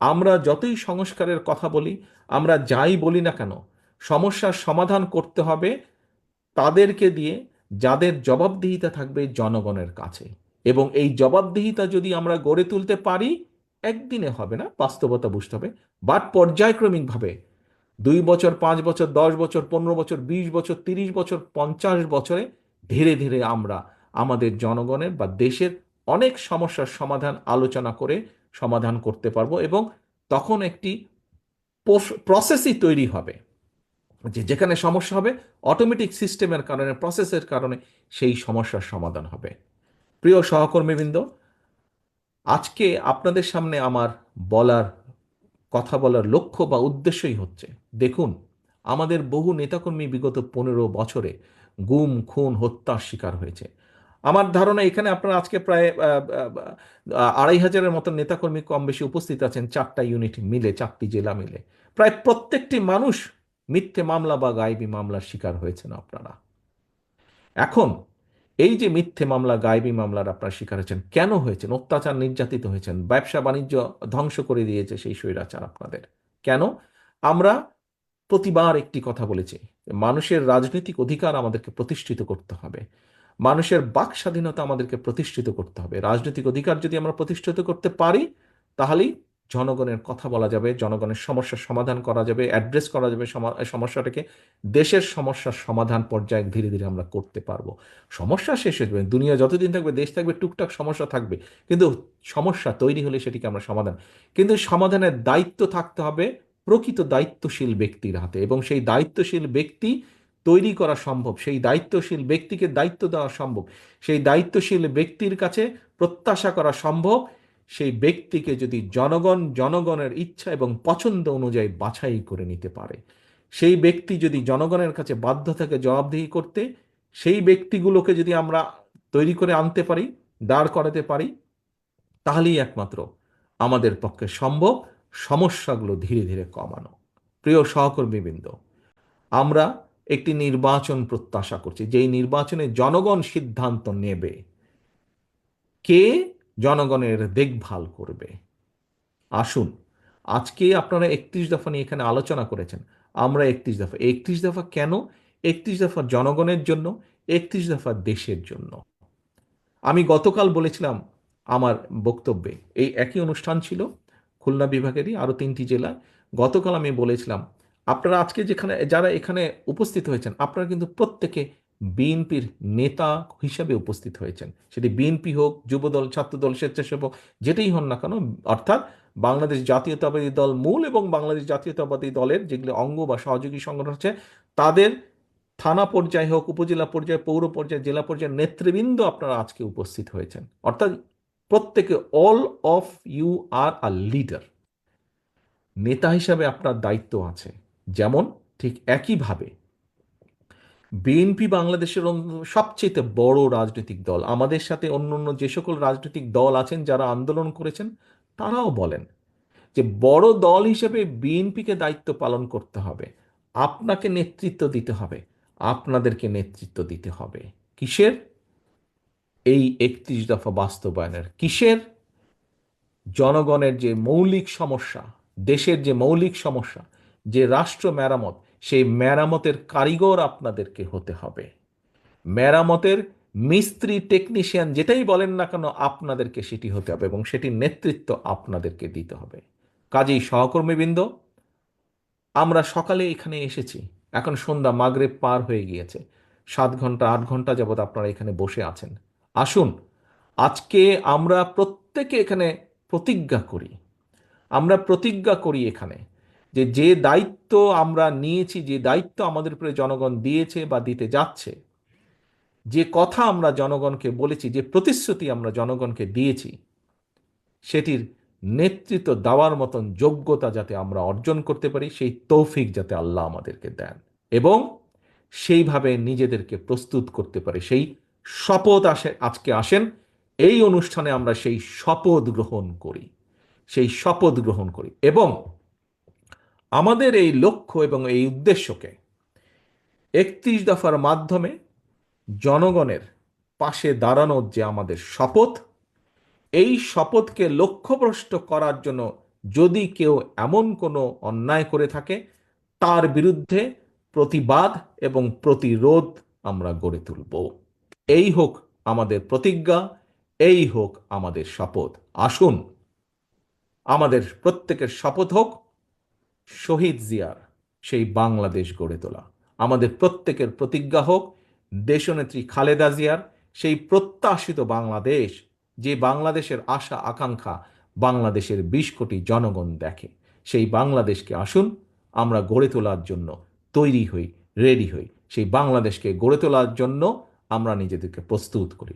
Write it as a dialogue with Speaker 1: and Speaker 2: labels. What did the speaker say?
Speaker 1: আমরা যতই সংস্কারের কথা বলি, আমরা যাই বলি না কেন, সমস্যার সমাধান করতে হবে তাদেরকে দিয়ে, যাদের জবাবদিহিতা থাকবে জনগণের কাছে। এবং এই জবাবদিহিতা যদি আমরা গড়ে তুলতে পারি, একদিনে হবে না, বাস্তবতা বুঝতে হবে। বাট পর্যায়ক্রমিকভাবে দুই বছর, পাঁচ বছর, দশ বছর, পনেরো বছর, বিশ বছর, তিরিশ বছর, পঞ্চাশ বছরে ধীরে ধীরে আমরা আমাদের জনগণের বা দেশের অনেক সমস্যার সমাধান আলোচনা করে সমাধান করতে পারব এবং তখন একটি প্রসেসই তৈরি হবে। যে যেখানে সমস্যা হবে অটোমেটিক সিস্টেমের কারণে প্রসেসের কারণে সেই সমস্যার সমাধান হবে। প্রিয় সহকর্মীবৃন্দ, আজকে আপনাদের সামনে আমার বলার, কথা বলার লক্ষ্য বা উদ্দেশ্যই হচ্ছে, দেখুন, আমাদের বহু নেতাকর্মী বিগত পনেরো বছরে গুম, খুন, হত্যার শিকার হয়েছে। আমার ধারণা এখানে আপনারা আজকে প্রায় আড়াই হাজারের মতো নেতাকর্মী কম বেশি উপস্থিত আছেন চারটা ইউনিট মিলে, চারটি জেলা মিলে। প্রায় প্রত্যেকটি মানুষ মিথ্যে মামলা বা গায়েবী মামলার শিকার হয়েছেন আপনারা। এখন এই যে মিথ্যে মামলা, গায়েবী মামলার আপনার শিকার হয়েছেন, কেন হয়েছেন? অত্যাচার নির্যাতিত হয়েছেন, ব্যবসা বাণিজ্য ধ্বংস করে দিয়েছে সেই স্বৈরাচার আপনাদের। কেন? আমরা প্রতিবার একটি কথা বলেছি, মানুষের রাজনৈতিক অধিকার আমাদেরকে প্রতিষ্ঠিত করতে হবে। মানুষের বাক স্বাধীনতা আমাদেরকে প্রতিষ্ঠিত করতে হবে। রাজনৈতিক অধিকার যদি আমরা প্রতিষ্ঠিত করতে পারি, তাহলেই জনগণের কথা বলা যাবে, জনগণের সমস্যার সমাধান করা যাবে অ্যাড্রেস করা যাবে সমস্যাটাকে। দেশের সমস্যার সমাধান পর্যায়ে ধীরে ধীরে আমরা করতে পারব। সমস্যা শেষ হয়ে যাবে। দুনিয়া যতদিন থাকবে, দেশ থাকবে, টুকটাক সমস্যা থাকবে। কিন্তু সমস্যা তৈরি হলে সেটিকে আমরা সমাধান। কিন্তু সমাধানের দায়িত্ব থাকতে হবে প্রকৃত দায়িত্বশীল ব্যক্তির হাতে। এবং সেই দায়িত্বশীল ব্যক্তি তৈরি করা সম্ভব, সেই দায়িত্বশীল ব্যক্তিকে দায়িত্ব দেওয়া সম্ভব, সেই দায়িত্বশীল ব্যক্তির কাছে প্রত্যাশা করা সম্ভব, সেই ব্যক্তিকে যদি জনগণ জনগণের ইচ্ছা এবং পছন্দ অনুযায়ী বাছাই করে নিতে পারে। সেই ব্যক্তি যদি জনগণের কাছে বাধ্য থাকে জবাবদিহি করতে, সেই ব্যক্তিগুলোকে যদি আমরা তৈরি করে আনতে পারি, দাঁড় করাতে পারি, তাহলেই একমাত্র আমাদের পক্ষে সম্ভব, সমস্যাগুলো ধীরে ধীরে কমানো। প্রিয় সহকর্মীবৃন্দ, আমরা একটি নির্বাচন প্রত্যাশা করছি। যেই নির্বাচনে জনগণ সিদ্ধান্ত নেবে, কে জনগণের দেখভাল করবে? আসুন, আজকে আপনারা একত্রিশ দফা নিয়ে এখানে আলোচনা করেছেন। আমরা একত্রিশ দফা একত্রিশ দফা কেন? একত্রিশ দফা জনগণের জন্য, একত্রিশ দফা দেশের জন্য। আমি গতকাল বলেছিলাম আমার বক্তব্যে, এই একই অনুষ্ঠান ছিল খুলনা বিভাগেরই আরও তিনটি জেলায়। গতকাল আমি বলেছিলাম আপনারা আজকে যেখানে, যারা এখানে উপস্থিত হয়েছেন, আপনারা কিন্তু প্রত্যেকে বিএনপির নেতা হিসাবে উপস্থিত হয়েছেন। সেটি বিএনপি হোক, যুবদল, ছাত্রদল, স্বেচ্ছাসেবক, যেটাই হন না কেন, অর্থাৎ বাংলাদেশ জাতীয়তাবাদী দল মূল এবং বাংলাদেশ জাতীয়তাবাদী দলের যেগুলো অঙ্গ বা সহযোগী সংগঠন আছে, তাদের থানা পর্যায়ে হোক, উপজেলা পর্যায়ে, পৌর পর্যায়ে, জেলা পর্যায়ে নেতৃবৃন্দ আপনারা আজকে উপস্থিত হয়েছেন। অর্থাৎ প্রত্যেকে all of you are a leader নেতা হিসাবে আপনার দায়িত্ব আছে। যেমন ঠিক একইভাবে, বিএনপি বাংলাদেশের সবচেয়ে বড় রাজনৈতিক দল, আমাদের সাথে অন্য অন্য যে সকল রাজনৈতিক দল আছেন যারা আন্দোলন করেছেন, তারাও বলেন যে বড় দল হিসেবে বিএনপিকে দায়িত্ব পালন করতে হবে, আপনাকে নেতৃত্ব দিতে হবে, আপনাদেরকে নেতৃত্ব দিতে হবে। কিসের? এই একত্রিশ দফা বাস্তবায়নের। কিসের? জনগণের যে মৌলিক সমস্যা, দেশের যে মৌলিক সমস্যা যে রাষ্ট্র মেরামত, সেই মেরামতের কারিগর আপনাদেরকে হতে হবে। মেরামতের মিস্ত্রি, টেকনিশিয়ান যেটাই বলেন না কেন, আপনাদেরকে সেটি হতে হবে এবং সেটির নেতৃত্ব আপনাদেরকে দিতে হবে। কাজেই সহকর্মীবৃন্দ, আমরা সকালে এখানে এসেছি। এখন সন্ধ্যা মাগরে পার হয়ে গিয়েছে। সাত ঘণ্টা, আট ঘণ্টা যাবৎ আপনারা এখানে বসে আছেন। আসুন, আজকে আমরা প্রত্যেকে এখানে প্রতিজ্ঞা করি। আমরা প্রতিজ্ঞা করি এখানে যে যে দায়িত্ব আমরা নিয়েছি, যে দায়িত্ব আমাদের উপরে জনগণ দিয়েছে বা দিতে যাচ্ছে, যে কথা আমরা জনগণকে বলেছি, যে প্রতিশ্রুতি আমরা জনগণকে দিয়েছি, সেটির নেতৃত্ব দেওয়ার মতন যোগ্যতা যাতে আমরা অর্জন করতে পারি, সেই তৌফিক যাতে আল্লাহ আমাদেরকে দেন এবং সেইভাবে নিজেদেরকে প্রস্তুত করতে পারে। সেই শপথ আসে, আজকে আসেন, এই অনুষ্ঠানে আমরা সেই শপথ গ্রহণ করি, সেই শপথ গ্রহণ করি এবং আমাদের এই লক্ষ্য এবং এই উদ্দেশ্যকে একত্রিশ দফার মাধ্যমে জনগণের পাশে দাঁড়ানোর যে আমাদের শপথ, এই শপথকে লক্ষ্যভ্রষ্ট করার জন্য যদি কেউ এমন কোনো অন্যায় করে থাকে, তার বিরুদ্ধে প্রতিবাদ এবং প্রতিরোধ আমরা গড়ে তুলব। এই হোক আমাদের প্রতিজ্ঞা, এই হোক আমাদের শপথ। আসুন, আমাদের প্রত্যেকের শপথ হোক। শহীদ জিয়ার সেই বাংলাদেশ গড়ে তোলা। আমাদের প্রত্যেকের প্রতিজ্ঞা হোক, দেশনেত্রী খালেদা জিয়ার সেই প্রত্যাশিত বাংলাদেশ, যে বাংলাদেশের আশা, আকাঙ্ক্ষা বাংলাদেশের বিশ কোটি জনগণ দেখে। সেই বাংলাদেশকে আসুন, আমরা গড়ে তোলার জন্য তৈরি হই, রেডি হই। সেই বাংলাদেশকে গড়ে তোলার জন্য আমরা নিজেদেরকে প্রস্তুত করি।